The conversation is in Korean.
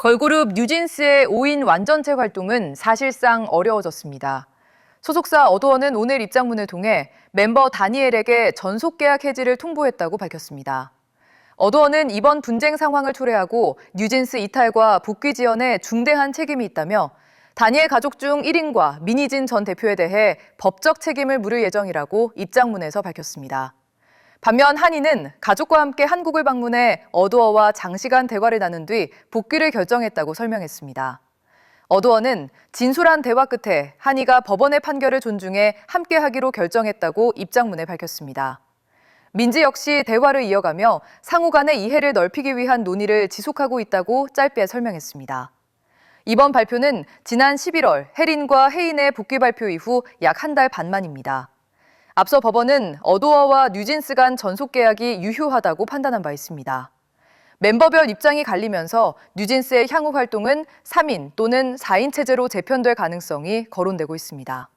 걸그룹 뉴진스의 5인 완전체 활동은 사실상 어려워졌습니다. 소속사 어도어는 오늘 입장문을 통해 멤버 다니엘에게 전속 계약 해지를 통보했다고 밝혔습니다. 어도어는 이번 분쟁 상황을 초래하고 뉴진스 이탈과 복귀 지연에 중대한 책임이 있다며 다니엘 가족 중 1인과 민희진 전 대표에 대해 법적 책임을 물을 예정이라고 입장문에서 밝혔습니다. 반면 한이는 가족과 함께 한국을 방문해 어도어와 장시간 대화를 나눈 뒤 복귀를 결정했다고 설명했습니다. 어도어는 진솔한 대화 끝에 한이가 법원의 판결을 존중해 함께하기로 결정했다고 입장문에 밝혔습니다. 민지 역시 대화를 이어가며 상호 간의 이해를 넓히기 위한 논의를 지속하고 있다고 짧게 설명했습니다. 이번 발표는 지난 11월 혜린과 혜인의 복귀 발표 이후 약 한 달 반 만입니다. 앞서 법원은 어도어와 뉴진스 간 전속 계약이 유효하다고 판단한 바 있습니다. 멤버별 입장이 갈리면서 뉴진스의 향후 활동은 3인 또는 4인 체제로 재편될 가능성이 거론되고 있습니다.